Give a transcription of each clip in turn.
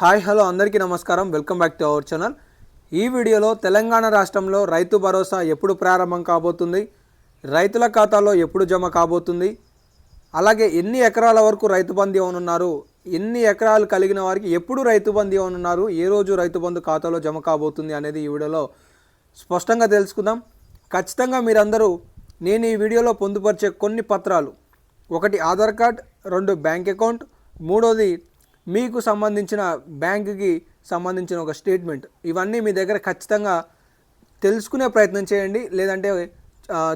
Hi hello అందరికీ నమస్కారం. Welcome back to our channel. ఈ వీడియోలో తెలంగాణ రాష్ట్రంలో రైతు భరోసా ఎప్పుడు ప్రారంభం కాబోతుంది? రైతుల ఖాతాలో ఎప్పుడు జమ కాబోతుంది? అలాగే ఎన్ని ఎకరాల వరకు రైతు బంధు ఇవ్వనున్నారు? ఎన్ని ఎకరాలు కలిగిన వారికి ఎప్పుడు రైతు బంధు ఇవ్వనున్నారు? ఏ రోజు రైతు బంధు ఖాతాలో జమ కాబోతుంది అనేది ఈ వీడియోలో స్పష్టంగా తెలుసుకుందాం. ఖచ్చితంగా మీరందరూ నేను ఈ వీడియోలో పొందుపరిచే కొన్ని పత్రాలు. ఒకటి ఆధార్ కార్డ్ రెండు బ్యాంక్ అకౌంట్ మూడోది మీకు సంబంధించిన బ్యాంకుకి సంబంధించిన ఒక స్టేట్మెంట్. ఇవన్నీ మీ దగ్గర ఖచ్చితంగా తెలుసుకునే ప్రయత్నం చేయండి లేదంటే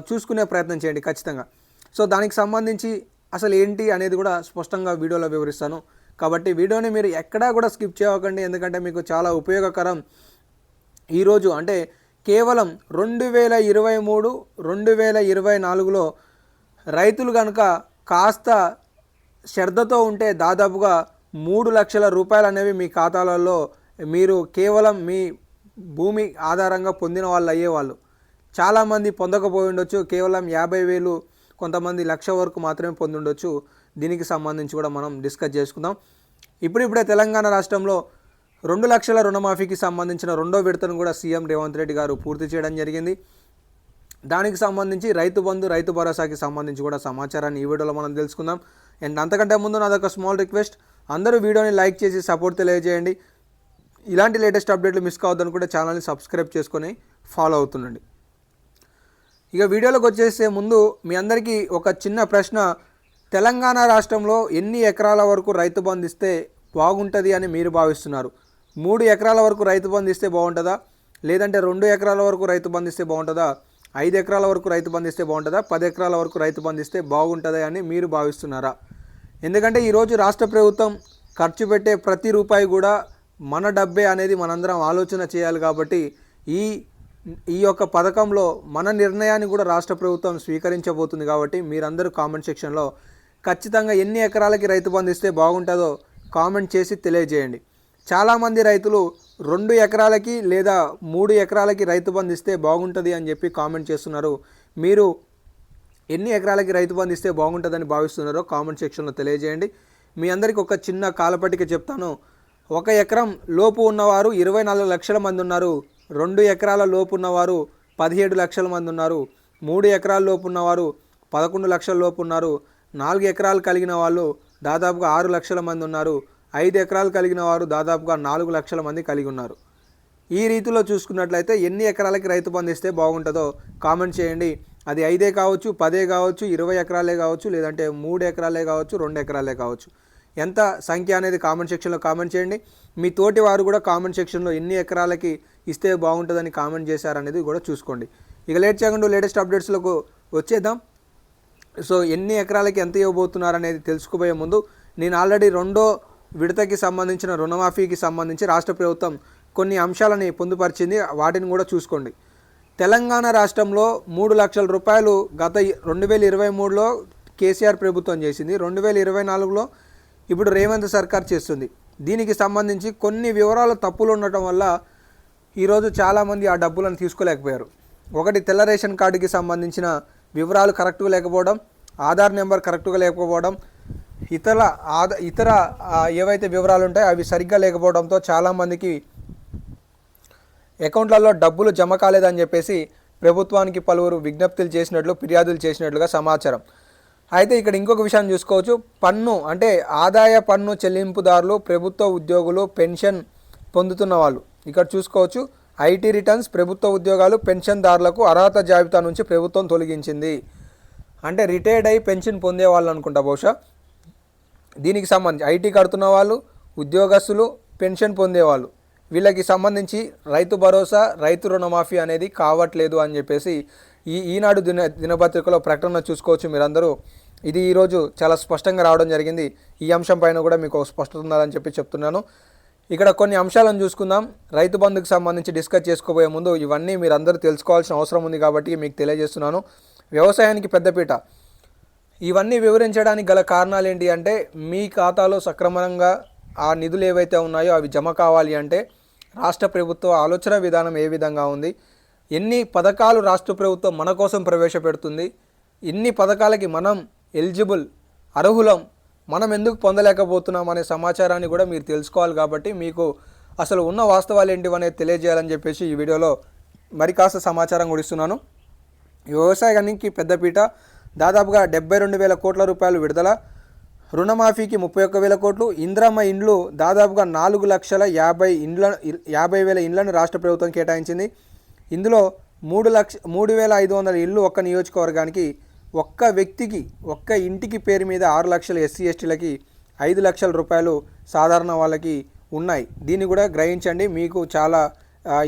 చూసుకునే ప్రయత్నం చేయండి ఖచ్చితంగా. సో దానికి సంబంధించి అసలు ఏంటి అనేది కూడా స్పష్టంగా వీడియోలో వివరిస్తాను. కాబట్టి వీడియోని మీరు ఎక్కడా కూడా స్కిప్ చేయకండి ఎందుకంటే మీకు చాలా ఉపయోగకరం. ఈరోజు అంటే కేవలం రెండు వేల ఇరవై మూడు రెండు వేల ఇరవై నాలుగులో రైతులు కనుక కాస్త శ్రద్ధతో ఉంటే దాదాపుగా మూడు లక్షల రూపాయలు అనేవి మీ ఖాతాలలో మీరు కేవలం మీ భూమి ఆధారంగా పొందిన వాళ్ళు అయ్యేవాళ్ళు. చాలామంది పొందకపోయి ఉండొచ్చు కేవలం యాభై వేలు కొంతమంది లక్ష వరకు మాత్రమే పొంది ఉండొచ్చు. దీనికి సంబంధించి కూడా మనం డిస్కస్ చేసుకుందాం. ఇప్పుడిప్పుడే తెలంగాణ రాష్ట్రంలో రెండు లక్షల రుణమాఫీకి సంబంధించిన రెండో విడతను కూడా సీఎం రేవంత్ రెడ్డి గారు పూర్తి చేయడం జరిగింది. దానికి సంబంధించి రైతు బంధు రైతు భరోసాకి సంబంధించి కూడా సమాచారాన్ని ఈ వీడియోలో మనం తెలుసుకుందాం. అండ్ అంతకంటే ముందు నాదొక స్మాల్ రిక్వెస్ట్ అందరూ వీడియోని లైక్ చేసి సపోర్ట్ తెలియజేయండి. ఇలాంటి లేటెస్ట్ అప్డేట్లు మిస్ కావద్దని కూడా ఛానల్ని సబ్స్క్రైబ్ చేసుకొని ఫాలో అవుతుండండి. ఇక వీడియోలోకి వచ్చేసే ముందు మీ అందరికీ ఒక చిన్న ప్రశ్న. తెలంగాణ రాష్ట్రంలో ఎన్ని ఎకరాల వరకు రైతు బంధు ఇస్తే బాగుంటుంది అని మీరు భావిస్తున్నారు? మూడు ఎకరాల వరకు రైతు బంధు ఇస్తే బాగుంటుందా? లేదంటే రెండు ఎకరాల వరకు రైతు బంధు ఇస్తే బాగుంటుందా? ఐదు ఎకరాల వరకు రైతు బంధు ఇస్తే బాగుంటుందా? పది ఎకరాల వరకు రైతు బంధు ఇస్తే బాగుంటుందా అని మీరు భావిస్తున్నారా? ఎందుకంటే ఈరోజు రాష్ట్ర ప్రభుత్వం ఖర్చు పెట్టే ప్రతి రూపాయి కూడా మన డబ్బే అనేది మనందరం ఆలోచన చేయాలి కాబట్టి ఈ ఈ యొక్క పథకంలో మన నిర్ణయాన్ని కూడా రాష్ట్ర ప్రభుత్వం స్వీకరించబోతుంది కాబట్టి మీరందరూ కామెంట్ సెక్షన్లో ఖచ్చితంగా ఎన్ని ఎకరాలకి రైతు బంధు ఇస్తే బాగుంటుందో కామెంట్ చేసి తెలియజేయండి. చాలామంది రైతులు రెండు ఎకరాలకి లేదా మూడు ఎకరాలకి రైతు బంధు ఇస్తే బాగుంటుంది అని చెప్పి కామెంట్ చేస్తున్నారు. మీరు ఎన్ని ఎకరాలకి రైతు బంధు ఇస్తే బాగుంటుందని భావిస్తున్నారో కామెంట్ సెక్షన్లో తెలియజేయండి. మీ అందరికీ ఒక చిన్న కాలపటిక చెప్తాను. ఒక ఎకరం లోపు ఉన్నవారు ఇరవై నాలుగు లక్షల మంది ఉన్నారు. రెండు ఎకరాల లోపు ఉన్నవారు పదిహేడు లక్షల మంది ఉన్నారు. మూడు ఎకరాల లోపు ఉన్నవారు పదకొండు లక్షల లోపు ఉన్నారు. నాలుగు ఎకరాలు కలిగిన వాళ్ళు దాదాపుగా ఆరు లక్షల మంది ఉన్నారు. ఐదు ఎకరాలు కలిగిన వారు దాదాపుగా నాలుగు లక్షల మంది కలిగి ఉన్నారు. ఈ రీతిలో చూసుకున్నట్లయితే ఎన్ని ఎకరాలకి రైతు బంధిస్తే బాగుంటుందో కామెంట్ చేయండి. అది ఐదే కావచ్చు పదే కావచ్చు ఇరవై ఎకరాలే కావచ్చు లేదంటే మూడు ఎకరాలే కావచ్చు రెండు ఎకరాలే కావచ్చు. ఎంత సంఖ్య అనేది కామెంట్ సెక్షన్లో కామెంట్ చేయండి. మీ తోటి వారు కూడా కామెంట్ సెక్షన్లో ఎన్ని ఎకరాలకి ఇస్తే బాగుంటుందని కామెంట్ చేశారనేది కూడా చూసుకోండి. ఇక లేట్ చేయకుండా లేటెస్ట్ అప్డేట్స్లకు వచ్చేద్దాం. సో ఎన్ని ఎకరాలకి ఎంత ఇవ్వబోతున్నారు అనేది తెలుసుకోబోయే ముందు నేను ఆల్రెడీ రెండో విడతకి సంబంధించిన రుణమాఫీకి సంబంధించి రాష్ట్ర ప్రభుత్వం కొన్ని అంశాలని పొందుపరిచింది. వాటిని కూడా చూసుకోండి. తెలంగాణ రాష్ట్రంలో మూడు లక్షల రూపాయలు గత రెండు వేల ఇరవై మూడులో కేసీఆర్ ప్రభుత్వం చేసింది. రెండు వేల ఇరవై నాలుగులో ఇప్పుడు రేవంత్ సర్కార్ చేస్తుంది. దీనికి సంబంధించి కొన్ని వివరాలు తప్పులు ఉండటం వల్ల ఈరోజు చాలామంది ఆ డబ్బులను తీసుకోలేకపోయారు. ఒకటి తెల్ల రేషన్ కార్డుకి సంబంధించిన వివరాలు కరెక్ట్గా లేకపోవడం ఆధార్ నెంబర్ కరెక్ట్గా లేకపోవడం ఇతర ఆధ ఇతర ఏవైతే వివరాలు ఉంటాయో అవి సరిగ్గా లేకపోవడంతో చాలామందికి అకౌంట్లలో డబ్బులు జమ కాలేదని చెప్పేసి ప్రభుత్వానికి పలువురు విజ్ఞప్తులు చేసినట్లు ఫిర్యాదులు చేసినట్లుగా సమాచారం. అయితే ఇక్కడ ఇంకొక విషయం చూసుకోవచ్చు. పన్ను అంటే ఆదాయ పన్ను చెల్లింపుదారులు ప్రభుత్వ ఉద్యోగులు పెన్షన్ పొందుతున్న వాళ్ళు. ఇక్కడ చూసుకోవచ్చు. ఐటీ రిటర్న్స్ ప్రభుత్వ ఉద్యోగాలు పెన్షన్దారులకు అర్హత జాబితా నుంచి ప్రభుత్వం తొలగించింది. అంటే రిటైర్డ్ అయి పెన్షన్ పొందే వాళ్ళు అనుకుంటా బహుశా. దీనికి సంబంధించి ఐటీ కడుతున్న వాళ్ళు ఉద్యోగస్తులు పెన్షన్ పొందేవాళ్ళు వీళ్ళకి సంబంధించి రైతు భరోసా రైతు రుణమాఫీ అనేది కావట్లేదు అని చెప్పేసి ఈ ఈనాడు దిన దినపత్రికలో ప్రకటన చూసుకోవచ్చు మీరందరూ. ఇది ఈరోజు చాలా స్పష్టంగా రావడం జరిగింది. ఈ అంశం పైన కూడా మీకు స్పష్టత ఉందని చెప్పి చెప్తున్నాను. ఇక్కడ కొన్ని అంశాలను చూసుకుందాం. రైతు బంధుకు సంబంధించి డిస్కస్ చేసుకోబోయే ముందు ఇవన్నీ మీరందరూ తెలుసుకోవాల్సిన అవసరం ఉంది కాబట్టి మీకు తెలియజేస్తున్నాను. వ్యవసాయానికి పెద్దపీట. ఇవన్నీ వివరించడానికి గల కారణాలు ఏంటి అంటే మీ ఖాతాలో సక్రమంగా ఆ నిధులు ఏవైతే ఉన్నాయో అవి జమ కావాలి అంటే రాష్ట్ర ప్రభుత్వ ఆలోచన విధానం ఏ విధంగా ఉంది? ఎన్ని పథకాలు రాష్ట్ర ప్రభుత్వం మన కోసం ప్రవేశపెడుతుంది? ఎన్ని పథకాలకి మనం ఎలిజిబుల్ అర్హులం మనం ఎందుకు పొందలేకపోతున్నాం అనే సమాచారాన్ని కూడా మీరు తెలుసుకోవాలి కాబట్టి మీకు అసలు ఉన్న వాస్తవాలు ఏంటివి అనేది తెలియజేయాలని చెప్పేసి ఈ వీడియోలో మరి కాస్త సమాచారం కూడా ఇస్తున్నాను. ఈ వ్యవసాయానికి పెద్దపీట దాదాపుగా డెబ్బై రెండు వేల కోట్ల రూపాయలు విడుదల రుణమాఫీకి ముప్పై ఒక్క వేల కోట్లు. ఇంద్రమ్మ ఇండ్లు దాదాపుగా నాలుగు లక్షల యాభై ఇండ్ల యాభై వేల ఇండ్లను రాష్ట్ర ప్రభుత్వం కేటాయించింది. ఇందులో మూడు లక్ష మూడు వేల ఐదు వందల ఇళ్ళు ఒక్క నియోజకవర్గానికి ఒక్క వ్యక్తికి ఒక్క ఇంటికి పేరు మీద ఆరు లక్షల ఎస్సీ ఎస్టీలకి ఐదు లక్షల రూపాయలు సాధారణ వాళ్ళకి ఉన్నాయి. దీన్ని కూడా గ్రహించండి. మీకు చాలా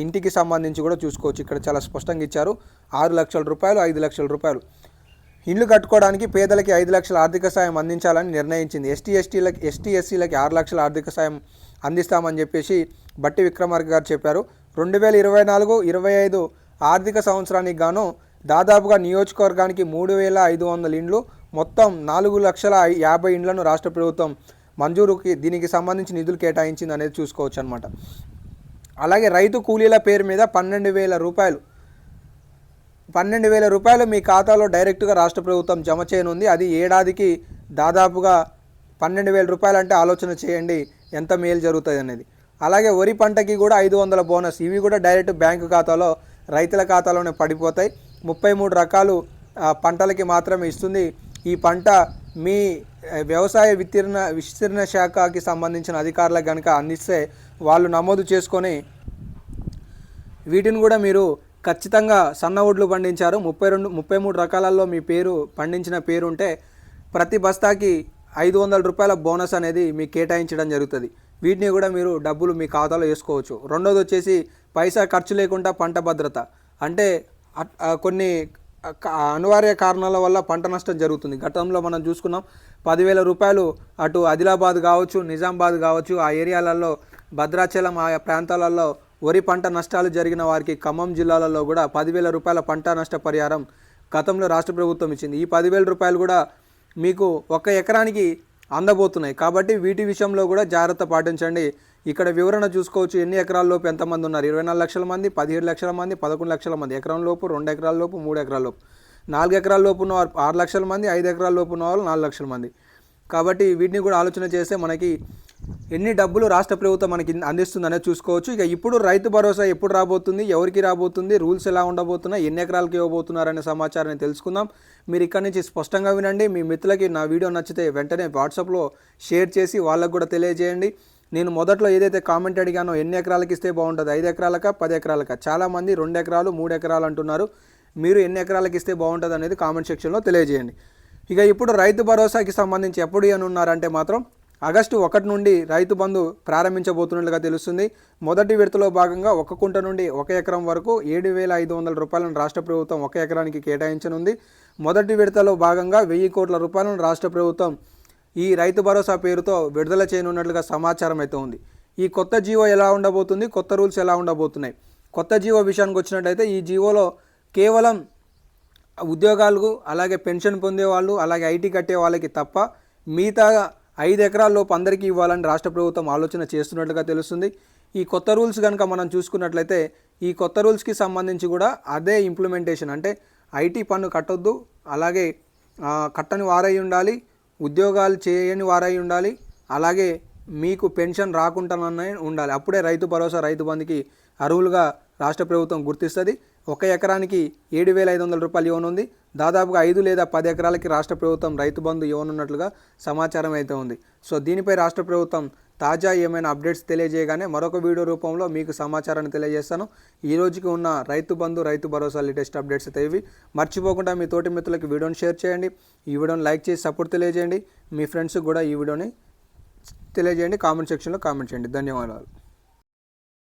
ఇంటికి సంబంధించి కూడా చూసుకోవచ్చు. ఇక్కడ చాలా స్పష్టంగా ఇచ్చారు. ఆరు లక్షల రూపాయలు ఐదు లక్షల రూపాయలు. ఇండ్లు కట్టుకోవడానికి పేదలకి ఐదు లక్షల ఆర్థిక సాయం అందించాలని నిర్ణయించింది. ఎస్టీ ఎస్టీలకి ఎస్టీ ఎస్సీలకి ఆరు లక్షల ఆర్థిక సాయం అందిస్తామని చెప్పేసి బట్టి విక్రమార్క గారు చెప్పారు. రెండు వేల ఇరవై నాలుగు ఇరవై ఐదు ఆర్థిక సంవత్సరానికి గాను దాదాపుగా నియోజకవర్గానికి మూడు వేల ఐదు వందల ఇండ్లు మొత్తం నాలుగు లక్షల యాభై ఇండ్లను రాష్ట్ర ప్రభుత్వం మంజూరుకి దీనికి సంబంధించి నిధులు కేటాయించింది అనేది చూసుకోవచ్చు అనమాట అలాగే రైతు కూలీల పేరు మీద పన్నెండు వేల రూపాయలు పన్నెండు వేల రూపాయలు మీ ఖాతాలో డైరెక్ట్గా రాష్ట్ర ప్రభుత్వం జమ చేయనుంది. అది ఏడాదికి దాదాపుగా పన్నెండు వేల రూపాయలు అంటే ఆలోచన చేయండి ఎంత మేలు జరుగుతుంది అనేది. అలాగే వరి పంటకి కూడా ఐదు వందల బోనస్. ఇవి కూడా డైరెక్ట్ బ్యాంకు ఖాతాలో రైతుల ఖాతాలోనే పడిపోతాయి. ముప్పై మూడు రకాలు పంటలకి మాత్రమే ఇస్తుంది. ఈ పంట మీ వ్యవసాయ విస్తీర్ణ విస్తీర్ణ శాఖకి సంబంధించిన అధికారులకు కనుక అందిస్తే వాళ్ళు నమోదు చేసుకొని వీటిని కూడా మీరు ఖచ్చితంగా సన్న ఒడ్లు పండించారు. ముప్పై రెండు ముప్పై మూడు రకాలలో మీ పేరు పండించిన పేరు ఉంటే ప్రతి బస్తాకి ఐదు వందల రూపాయల బోనస్ అనేది మీకు కేటాయించడం జరుగుతుంది. వీటిని కూడా మీరు డబ్బులు మీ ఖాతాలో వేసుకోవచ్చు. రెండోది వచ్చేసి పైసా ఖర్చు లేకుండా పంట భద్రత. అంటే అట్- కొన్ని అనివార్య కారణాల వల్ల పంట నష్టం జరుగుతుంది. గతంలో మనం చూసుకున్నాం పదివేల రూపాయలు అటు ఆదిలాబాద్ కావచ్చు నిజామాబాద్ కావచ్చు ఆ ఏరియాలలో భద్రాచలం ఆయా ప్రాంతాలలో వరి పంట నష్టాలు జరిగిన వారికి ఖమ్మం జిల్లాలలో కూడా పదివేల రూపాయల పంట నష్ట పరిహారం గతంలో రాష్ట్ర ప్రభుత్వం ఇచ్చింది. ఈ పదివేల రూపాయలు కూడా మీకు ఒక ఎకరానికి అందబోతున్నాయి. కాబట్టి వీటి విషయంలో కూడా జాగ్రత్త పాటించండి. ఇక్కడ వివరణ చూసుకోవచ్చు. ఎన్ని ఎకరాల్లోపు ఎంతమంది ఉన్నారు? ఇరవై నాలుగు లక్షల మంది పదిహేడు లక్షల మంది పదకొండు లక్షల మంది. ఎకరం లోపు రెండు ఎకరాల లోపు మూడు ఎకరాల లోపు. నాలుగు ఎకరాల లోపు ఉన్న వారు ఆరు లక్షల మంది ఐదు ఎకరాల లోపు ఉన్న వాళ్ళు నాలుగు లక్షల మంది. కాబట్టి వీటిని కూడా ఆలోచన చేస్తే మనకి ఎన్ని డబ్బులు రాష్ట్ర ప్రభుత్వం మనకి అందిస్తుందనే చూసుకోవచ్చు. ఇక ఇప్పుడు రైతు భరోసా ఎప్పుడు రాబోతుంది? ఎవరికి రాబోతుంది? రూల్స్ ఎలా ఉండబోతున్నాయి? ఎన్ని ఎకరాలకి ఇవ్వబోతున్నారనే సమాచారాన్ని తెలుసుకుందాం. మీరు ఇక్కడ నుంచి స్పష్టంగా వినండి. మీ మిత్రులకి నా వీడియో నచ్చితే వెంటనే వాట్సాప్లో షేర్ చేసి వాళ్ళకు కూడా తెలియజేయండి. నేను మొదట్లో ఏదైతే కామెంట్ అడిగానో ఎన్ని ఎకరాలకి ఇస్తే బాగుంటుంది? ఐదు ఎకరాలక పది ఎకరాలక? చాలామంది రెండు ఎకరాలు మూడు ఎకరాలు అంటున్నారు. మీరు ఎన్ని ఎకరాలకి ఇస్తే బాగుంటుంది అనేది కామెంట్ సెక్షన్లో తెలియజేయండి. ఇక ఇప్పుడు రైతు భరోసాకి సంబంధించి ఎప్పుడు అని ఉన్నారంటే మాత్రం ఆగస్టు ఒకటి నుండి రైతు బంధు ప్రారంభించబోతున్నట్లుగా తెలుస్తుంది. మొదటి విడతలో భాగంగా ఒక కుంట నుండి ఒక ఎకరం వరకు ఏడు వేల ఐదు వందల రూపాయలను రాష్ట్ర ప్రభుత్వం ఒక ఎకరానికి కేటాయించనుంది. మొదటి విడతలో భాగంగా వెయ్యి కోట్ల రూపాయలను రాష్ట్ర ప్రభుత్వం ఈ రైతు భరోసా పేరుతో విడుదల చేయనున్నట్లుగా సమాచారం అయితే ఉంది. ఈ కొత్త జీవో ఎలా ఉండబోతుంది? కొత్త రూల్స్ ఎలా ఉండబోతున్నాయి? కొత్త జీవో విషయానికి వచ్చినట్టయితే ఈ జీవోలో కేవలం ఉద్యోగాలకు అలాగే పెన్షన్ పొందే వాళ్ళు అలాగే ఐటీ కట్టే వాళ్ళకి తప్ప మిగతా ఐదు ఎకరాల్లోపు అందరికీ ఇవ్వాలని రాష్ట్ర ప్రభుత్వం ఆలోచన చేస్తున్నట్లుగా తెలుస్తుంది. ఈ కొత్త రూల్స్ కనుక మనం చూసుకున్నట్లయితే ఈ కొత్త రూల్స్కి సంబంధించి కూడా అదే ఇంప్లిమెంటేషన్ అంటే ఐటీ పన్ను కట్టొద్దు అలాగే కట్టని వారై ఉండాలి ఉద్యోగాలు చేయని వారై ఉండాలి అలాగే మీకు పెన్షన్ రాకుండానే ఉండాలి. అప్పుడే రైతు భరోసా రైతు బంధుకి అర్హులుగా రాష్ట్ర ప్రభుత్వం గుర్తిస్తుంది. ఒక ఎకరానికి ఏడు వేల ఐదు వందల రూపాయలు ఇవ్వనుంది దాదాపుగా ఐదు లేదా పది ఎకరాలకి రాష్ట్ర ప్రభుత్వం రైతు బంధు ఇవ్వనున్నట్లుగా సమాచారం అయితే ఉంది. సో దీనిపై రాష్ట్ర ప్రభుత్వం తాజా ఏమైనా అప్డేట్స్ తెలియజేయగానే మరొక వీడియో రూపంలో మీకు సమాచారాన్ని తెలియజేస్తాను. ఈ రోజుకి ఉన్న రైతు బంధు రైతు భరోసా లేటెస్ట్ అప్డేట్స్ అయితే ఇవి. మర్చిపోకుండా మీ తోటి మిత్రులకి వీడియోని షేర్ చేయండి. ఈ వీడియోని లైక్ చేసి సపోర్ట్ తెలియజేయండి. మీ ఫ్రెండ్స్కి కూడా ఈ వీడియోని తెలియజేయండి. కామెంట్ సెక్షన్లో కామెంట్ చేయండి. ధన్యవాదాలు.